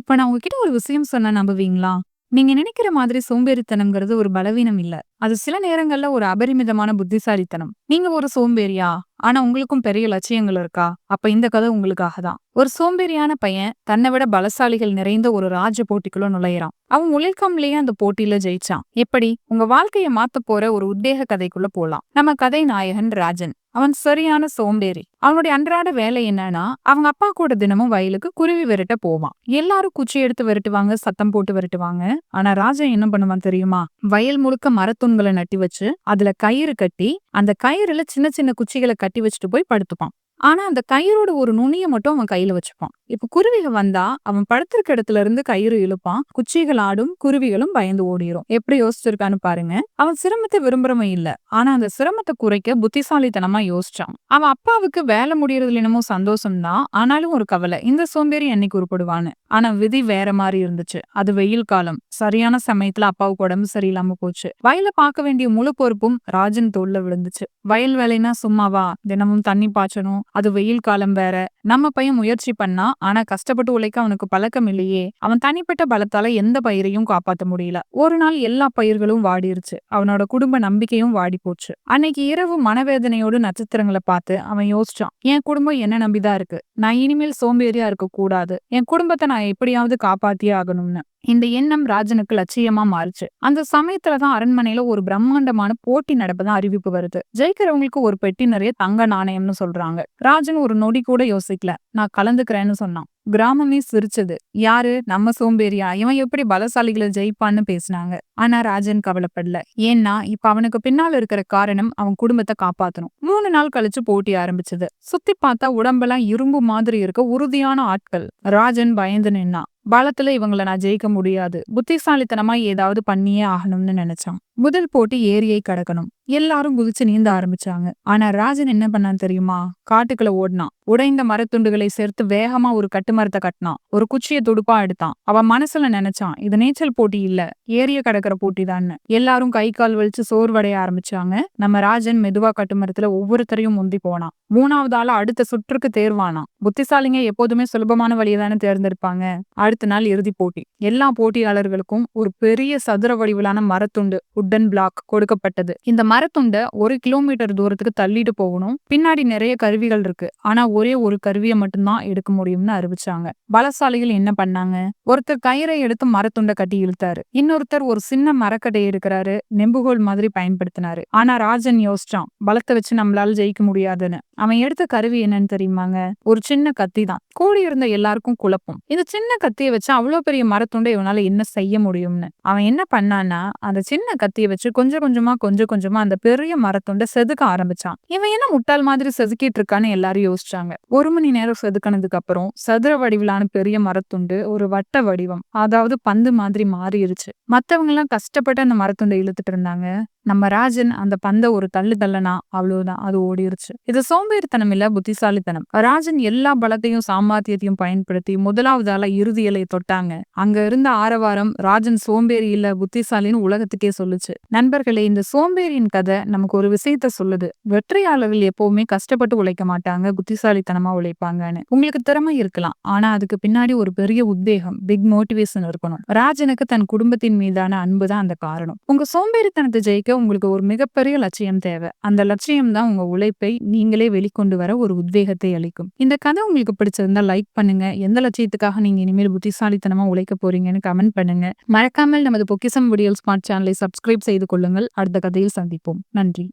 இப்ப நான் உங்ககிட்ட ஒரு விஷயம் சொன்ன நம்புவீங்களா? நீங்க நினைக்கிற மாதிரி சோம்பேறித்தனம்ங்கிறது ஒரு பலவீனம் இல்ல. அது சில நேரங்கள்ல ஒரு அபரிமிதமான புத்திசாலித்தனம். நீங்க ஒரு சோம்பேறியா? ஆனா உங்களுக்கும் பெரிய லட்சியங்கள் இருக்கா? அப்ப இந்த கதை உங்களுக்காக தான். ஒரு சோம்பேறியான பையன் தன்னை விட பலசாலிகள் நிறைந்த ஒரு ராஜ போட்டிக்குள்ள நுழையிறான். அவன் உழைக்காமலேயே அந்த போட்டியில ஜெயிச்சான். எப்படி? உங்க வாழ்க்கைய மாத்த போற ஒரு உத்வேக கதைக்குள்ள போலாம். நம்ம கதை நாயகன் ராஜன். அவன் சரியான சோம்பேறி. அவனுடைய அன்றாட வேலை என்னன்னா, அவங்க அப்பா கூட தினமும் வயலுக்கு குருவி விரட்ட போவான். எல்லாரும் குச்சி எடுத்து விரட்டுவாங்க, சத்தம் போட்டு விரட்டுவாங்க. ஆனா ராஜா என்ன பண்ணுவான் தெரியுமா? வயல் முழுக்க மரத்தூண்களை நட்டி வச்சு, அதுல கயிறு கட்டி, அந்த கயிறுல சின்ன சின்ன குச்சிகளை கட்டி வச்சுட்டு போய் படுத்துப்பான். ஆனா அந்த கயிறோட ஒரு நுனியை மட்டும் அவன் கையில வச்சுப்பான். இப்ப குருவிகள் வந்தா அவன் படுத்திருக்க இடத்துல இருந்து கயிறு இழுப்பான். குச்சிகள் ஆடும், குருவிகளும் பயந்து ஓடிரும். எப்படி யோசிச்சிருக்கான்னு பாருங்க. அவன் சிரமத்தை விரும்புறவன் இல்ல. ஆனா அந்த சிரமத்தை குறைக்க புத்திசாலித்தனமா யோசிச்சான். அவன் அப்பாவுக்கு வேலை முடியறதுல என்னமோ சந்தோஷம் தான். ஆனாலும் ஒரு கவலை. இந்த சோம்பேறி என்னைக்கு உருப்படுவான்னு. ஆனா விதி வேற மாதிரி இருந்துச்சு. அது வெயில் காலம். சரியான சமயத்துல அப்பாவுக்கு உடம்பு சரியில்லாம போச்சு. வயல பார்க்க வேண்டிய முழு பொறுப்பும் ராஜன் தோல்ல விழுந்துச்சு. வயல் வேலைன்னா சும்மாவா? தினமும் தண்ணி பாய்ச்சணும். அது வெயில் காலம் வேற. நம்ம பையன் முயற்சி பண்ணா ஆனா கஷ்டப்பட்டு உழைக்க அவனுக்கு பழக்கம் இல்லையே. அவன் தனிப்பட்ட பலத்தால எந்த பயிரையும் காப்பாத்த முடியல. ஒரு நாள் எல்லா பயிர்களும் வாடிருச்சு. அவனோட குடும்ப நம்பிக்கையும் வாடி போச்சு. அன்னைக்கு இரவு மனவேதனையோடு நட்சத்திரங்களை பார்த்து அவன் யோசிச்சான். என் குடும்பம் என்ன நம்பிதான் இருக்கு. நான் இனிமேல் சோம்பேறியா இருக்க கூடாது. என் குடும்பத்தை நான் எப்படியாவது காப்பாத்தியே ஆகணும்னு. இந்த எண்ணம் ராஜனுக்கு லட்சியமா மாறுச்சு. அந்த சமயத்துலதான் அரண்மனையில ஒரு பிரம்மாண்டமான போட்டி நடப்பதா அறிவிப்பு வருது. ஜெயிக்கிறவங்களுக்கு ஒரு பெட்டி நிறைய தங்க நாணயம்னு சொல்றாங்க. ராஜன் ஒரு நொடி கூட யோசிக்கல. நான் கலந்துக்கிறேன்னு சொன்னான். கிராமமே சிரிச்சது. யாரு? நம்ம சோம்பேறியா? இவன் எப்படி பலசாலிகளை ஜெயிப்பான்னு பேசினாங்க. ஆனா ராஜன் கவலைப்படல. ஏன்னா இப்ப அவனுக்கு பின்னால இருக்கிற காரணம் அவன் குடும்பத்தை காப்பாத்தணும். மூணு நாள் கழிச்சு போட்டி ஆரம்பிச்சது. சுத்தி பார்த்தா உடம்பெல்லாம் இரும்பு மாதிரி இருக்க உறுதியான ஆட்கள். ராஜன் பயந்து நின்னான். பலத்தில் இவங்கள நான் ஜெயிக்க முடியாது. புத்திசாலித்தனமா ஏதாவது பண்ணியே ஆகணும்னு நினைச்சான். முதல் போட்டி ஏரியை கடக்கணும். எல்லாரும் குதிச்சு நீந்த ஆரம்பிச்சாங்க. ஆனா ராஜன் என்ன பண்ணான் தெரியுமா? காட்டுக்குள்ள ஓடினான். உடைந்த மரத்துண்டுகளை சேர்த்து வேகமா ஒரு கட்டுமரத்தை கட்டினான். ஒரு குச்சிய துடுப்பா எடுத்தான். அவன் மனசுல நினைச்சான் இது நீச்சல் போட்டி இல்ல. ஏரிய கடக்கிற போட்டி தான். எல்லாரும் கை கால் வலிச்சு சோர்வடைய ஆரம்பிச்சாங்க. நம்ம ராஜன் மெதுவா கட்டுமரத்துல ஒவ்வொருத்தரையும் முந்தி போனான். மூணாவது ஆளா அடுத்த சுற்றுக்கு தேர்வானான். புத்திசாலிங்க எப்போதுமே சுலபமான வழியை தானே தேர்ந்தெடுப்பாங்க. அடுத்த நாள் இறுதி போட்டி. எல்லா போட்டியாளர்களுக்கும் ஒரு பெரிய சதுர வடிவிலான மரத்துண்டு உட்டன் பிளாக் கொடுக்கப்பட்டது. இந்த மரத்துண்ட ஒரு கிலோமீட்டர் தூரத்துக்கு தள்ளிட்டு போகணும். பின்னாடி நிறைய கருவிகள் இருக்கு. ஆனா ஒரே ஒரு கருவியை மட்டும்தான் எடுக்க முடியும்னு அறிவிச்சாங்க. பலசாலிகள் என்ன பண்ணாங்க? ஒருத்தர் கயிறை எடுத்து மரத்துண்ட கட்டி இழுத்தாரு. இன்னொருத்தர் ஒரு சின்ன மரக்கடை எடுக்கிறாரு. நெம்புகோல் மாதிரி பயன்படுத்தினாரு. ஆனா ராஜன் யோசிச்சான். பலத்தை வச்சு நம்மளால ஜெயிக்க முடியாதுன்னு. அவன் எடுத்த கருவி என்னன்னு தெரியுமாங்க? ஒரு சின்ன கத்தி தான். கூடி இருந்த எல்லாருக்கும் குழப்பம். இந்த சின்ன கத்தியை வச்சு அவ்வளவு பெரிய மரத்துண்டை இவனால என்ன செய்ய முடியும்னு. அவன் என்ன பண்ணான்னா அந்த சின்ன கத்திய வச்சு கொஞ்சம் கொஞ்சமா கொஞ்சம் கொஞ்சமா அந்த பெரிய மரத்துண்ட செதுக்க ஆரம்பிச்சான். இவன் என்ன முட்டாள் மாதிரி செதுக்கிட்டு இருக்கான்னு எல்லாரும் யோசிச்சாங்க. ஒரு மணி நேரம் செதுக்கினதுக்கு அப்புறம் சதுர வடிவிலான பெரிய மரத்துண்டு ஒரு வட்ட வடிவம் அதாவது பந்து மாதிரி மாறிடுச்சு. மத்தவங்க எல்லாம் கஷ்டப்பட்டு அந்த மரத்துண்டை இழுத்துட்டு இருந்தாங்க. நம்ம ராஜன் அந்த பந்த ஒரு தள்ளு தள்ளனா அவ்வளவுதான் அது ஓடிருச்சு. இது சோம்பேறித்தனம் இல்ல புத்திசாலித்தனம். ராஜன் எல்லா பலத்தையும் சாமர்த்தியத்தையும் பயன்படுத்தி முதலாவது ஆளா இறுதி இலையை தொட்டாங்க. அங்க இருந்த ஆரவாரம் ராஜன் சோம்பேறி இல்ல புத்திசாலின்னு உலகத்துக்கே இருந்துச்சு நண்பர்களே இந்த சோம்பேறியின் கதை நமக்கு ஒரு விஷயத்த சொல்லுது. வெற்றியாளர்கள் எப்பவுமே கஷ்டப்பட்டு உழைக்க மாட்டாங்க புத்திசாலித்தனமா உழைப்பாங்கன்னு. உங்களுக்கு திறமை இருக்கலாம். ஆனா அதுக்கு பின்னாடி ஒரு பெரிய உத்வேகம் பிக் மோட்டிவேஷன் இருக்கணும். ராஜனுக்கு தன் குடும்பத்தின் மீதான அன்பு தான் அந்த காரணம். உங்க சோம்பேறித்தனத்தை ஜெயிக்க உங்களுக்கு ஒரு மிகப்பெரிய லட்சியம் தேவை. அந்த லட்சியம் தான் உங்க உழைப்பை நீங்களே வெளிக்கொண்டு வர ஒரு உத்வேகத்தை அளிக்கும். இந்த கதை உங்களுக்கு பிடிச்சிருந்தா லைக் பண்ணுங்க. எந்த லட்சியத்துக்காக நீங்க இனிமேல் புத்திசாலித்தனமா உழைக்க போறீங்கன்னு கமெண்ட் பண்ணுங்க. மறக்காமல் நமது பொக்கிசம் வீடியோ ஸ்மார்ட் சேனலை சப்ஸ்கிரைப் செய்து கொள்ளுங்கள். அடுத்த கதையில் சந்திப்போம். நன்றி.